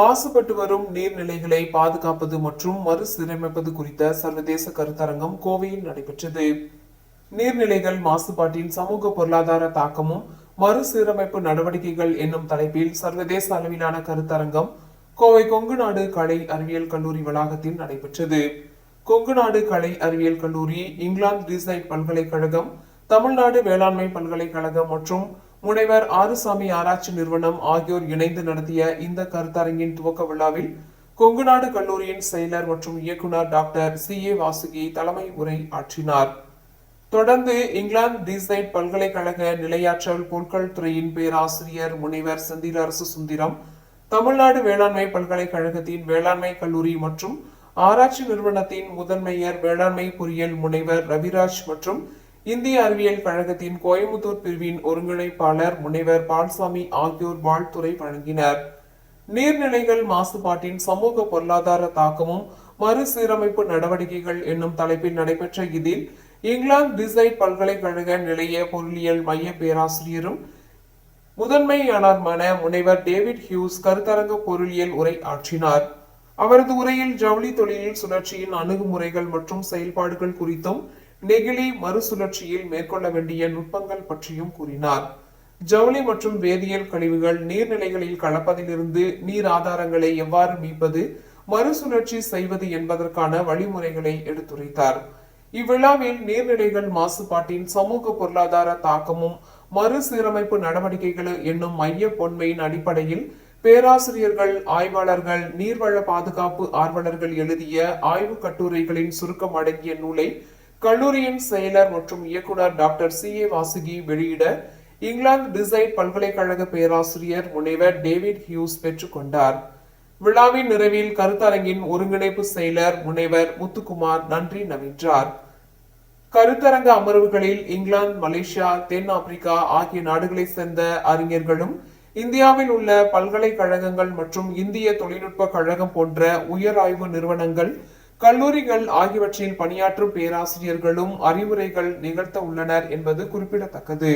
மாசுபட்டு வரும் நீர்நிலைகளை பாதுகாப்பது மற்றும் மறுசீரமைப்பது குறித்த சர்வதேச கருத்தரங்கம் கோவையில் நடைபெற்றது. நீர்நிலைகள் மாசுபாட்டின் சமூக பொருளாதார தாக்கமும் மறுசீரமைப்பு நடவடிக்கைகள் என்னும் தலைப்பில் சர்வதேச அளவிலான கருத்தரங்கம் கோவை கொங்குநாடு கலை அறிவியல் கல்லூரி வளாகத்தில் நடைபெற்றது. கொங்குநாடு கலை அறிவியல் கல்லூரி இங்கிலாந்து ரீசைட் பல்கலைக்கழகம் தமிழ்நாடு வேளாண்மை பல்கலைக்கழகம் மற்றும் முனைவர் ஆறுசாமி ஆராய்ச்சி நிறுவனம் ஆகியோர் இணைந்து நடத்திய இந்த கருத்தரங்கின் துவக்க விழாவில் கொங்குநாடு கல்லூரியின் செயலர் மற்றும் இயக்குனர் டாக்டர் சி ஏ வாசுகி தலைமை உரை ஆற்றினார். தொடர்ந்து இங்கிலாந்து டிசைன் பல்கலைக்கழக நிலையாற்றல் பொருட்கள் துறையின் பேராசிரியர் முனைவர் செந்தில் அரசு சுந்தரம் தமிழ்நாடு வேளாண்மை பல்கலைக்கழகத்தின் வேளாண்மை கல்லூரி மற்றும் ஆராய்ச்சி நிறுவனத்தின் முதன்மையர் வேளாண்மை பொறியியல் முனைவர் ரவிராஜ் மற்றும் இந்திய அறிவியல் கழகத்தின் கோயம்புத்தூர் பிரிவின் ஒருங்கிணைப்பாளர் முனைவர் பால்சாமி ஆகியோர் வாழ்த்துறை வழங்கினர். நீர்நிலைகள் மாசுபாட்டின் சமூக பொருளாதார தாக்கமும் மறுசீரமைப்பு நடவடிக்கைகள் என்னும் தலைப்பில் நடைபெற்ற இதில் இங்கிலாந்து டிசைட் பல்கலைக்கழக நிலைய பொருளியல் மைய பேராசிரியரும் முதன்மையாளருமான முனைவர் டேவிட் ஹியூஸ் கருத்தரங்க பொருளியல் உரை ஆற்றினார். அவரது உரையில் ஜவுளி தொழிலில் சுழற்சியின் அணுகுமுறைகள் மற்றும் செயல்பாடுகள் குறித்தும் நெகிழி மறுசுழற்சியில் மேற்கொள்ள வேண்டிய நுட்பங்கள் பற்றியும் கூறினார். ஜவுளி மற்றும் வேதியியல் கழிவுகள் நீர்நிலைகளில் கலப்பதிலிருந்து நீர் ஆதாரங்களை எவ்வாறு மீட்பது மறுசுழற்சி செய்வது என்பதற்கான வழிமுறைகளை எடுத்துரைத்தார். இவ்விழாவில் நீர்நிலைகள் மாசுபாட்டின் சமூக பொருளாதார தாக்கமும் மறுசீரமைப்பு நடவடிக்கைகள் என்னும் மைய பொன்மையின் அடிப்படையில் பேராசிரியர்கள் ஆய்வாளர்கள் நீர்வள பாதுகாப்பு ஆர்வலர்கள் எழுதிய ஆய்வு கட்டுரைகளின் சுருக்கம் அடங்கிய நூலை கல்லூரியின் செயலர் மற்றும் இயக்குனர் டாக்டர் சி ஏ வாசுகி வெளியிட இங்கிலாந்து டிசைன் பல்கலைக்கழக பேராசிரியர் முனைவர் டேவிட் ஹியூஸ் பெற்றுக்கொண்டார் விழாவின் நிறைவில் கருத்தரங்கின் ஒருங்கிணைப்பு செயலர் முனைவர் முத்துக்குமார் நன்றி நவின்றார். கருத்தரங்க அமர்வுகளில் இங்கிலாந்து மலேசியா தென் ஆப்பிரிக்கா ஆகிய நாடுகளைச் சேர்ந்த அறிஞர்களும் இந்தியாவில் உள்ள பல்கலைக்கழகங்கள் மற்றும் இந்திய தொழில்நுட்ப கழகம் போன்ற உயர் ஆய்வு நிறுவனங்கள் கல்லூரிகள் ஆகியவற்றில் பணியாற்றும் பேராசிரியர்களும் அறிவுரைகள் நிகழ்த்த உள்ளனர் என்பது குறிப்பிடத்தக்கது.